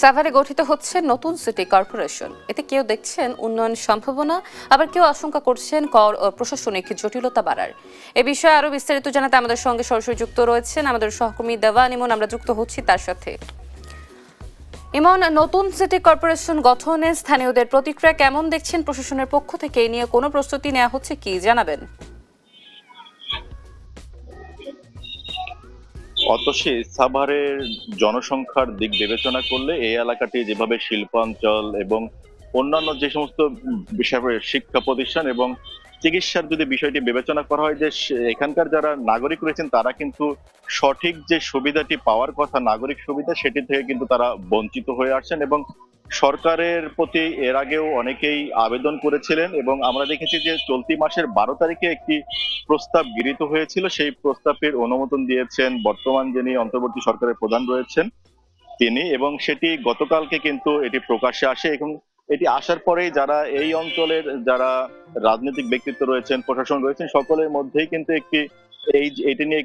সাভারে গঠিত হচ্ছে নতুন সিটি কর্পোরেশন। এতে কেউ দেখছেন উন্নয়ন সম্ভাবনা, আবার কেউ আশঙ্কা করছেন কর ও প্রশাসনিক জটিলতা বাড়ার। এ বিষয়ে আরও বিস্তারিত জানাতে আমাদের সঙ্গে সরাসরি যুক্ত রয়েছেন আমাদের সহকর্মী দেওয়ান ইমন। আমরা যুক্ত হচ্ছি তার সাথে। ইমন, নতুন সিটি কর্পোরেশন গঠনে স্থানীয়দের প্রতিক্রিয়া কেমন দেখছেন প্রশাসনের পক্ষ থেকে? এই নিয়ে কোনো প্রস্তুতি নেওয়া হচ্ছে কি? জানাবেন। অতসী সাভারের জনসংখ্যার দিক বিবেচনা করলে এই এলাকাটি যেভাবে শিল্পাঞ্চল এবং অন্যান্য যে সমস্ত শিক্ষা প্রতিষ্ঠান এবং চিকিৎসার যদি বিষয়টি বিবেচনা করা হয় যে এখানকার যারা নাগরিক রয়েছেন, তারা কিন্তু সঠিক যে সুবিধাটি পাওয়ার কথা, নাগরিক সুবিধা, সেটি থেকে কিন্তু তারা বঞ্চিত হয়ে আসছেন এবং সরকারের প্রতি এর আগেও অনেকেই আবেদন করেছিলেন এবং আমরা দেখেছি যে চলতি মাসের বারো তারিখে একটি প্রস্তাব গৃহীত হয়েছিল। সেই প্রস্তাবের অনুমোদন দিয়েছেন বর্তমান যিনি অন্তর্বর্তী সরকারের প্রধান রয়েছেন তিনি এবং সেটি গতকালকে কিন্তু এটি প্রকাশ্যে আসে এবং এটি আসার পরেই যারা এই অঞ্চলের যারা রাজনৈতিক ব্যক্তিত্ব রয়েছেন, প্রশাসন রয়েছেন, সকলের মধ্যেই কিন্তু একটি এই এটি নিয়ে